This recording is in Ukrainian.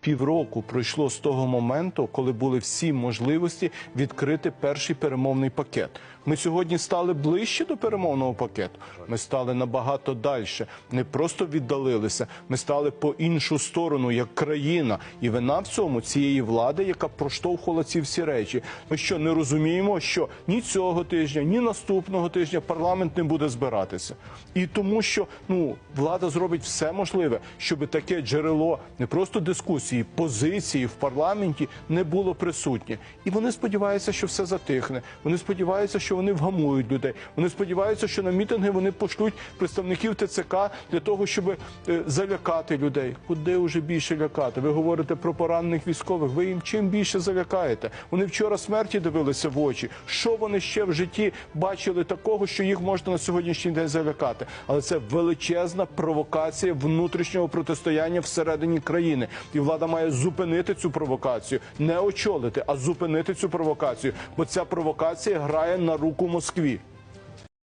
Півроку пройшло з того моменту, коли були всі можливості відкрити перший перемовний пакет. Ми сьогодні стали ближче до перемовного пакету. Ми стали набагато далі. Не просто віддалилися. Ми стали по іншу сторону, як країна. І вина в цьому цієї влади, яка проштовхувала ці всі речі. Ми що не розуміємо, що ні цього тижня, ні наступного тижня парламент не буде збиратися. І тому, що ну влада зробить все можливе, щоб таке джерело не просто дискусії, позиції в парламенті не було присутнє. І вони сподіваються, що все затихне. Вони сподіваються, що вони вгамують людей. Вони сподіваються, що на мітинги вони пошлють представників ТЦК для того, щоб е, залякати людей. Куди вже більше лякати? Ви говорите про поранених військових. Ви їм чим більше залякаєте? Вони вчора смерті дивилися в очі. Що вони ще в житті бачили такого, що їх можна на сьогоднішній день залякати? Але це величезна провокація внутрішнього протистояння всередині країни, і влада має зупинити цю провокацію, не очолити, а зупинити цю провокацію, бо ця провокація грає на руку Москві.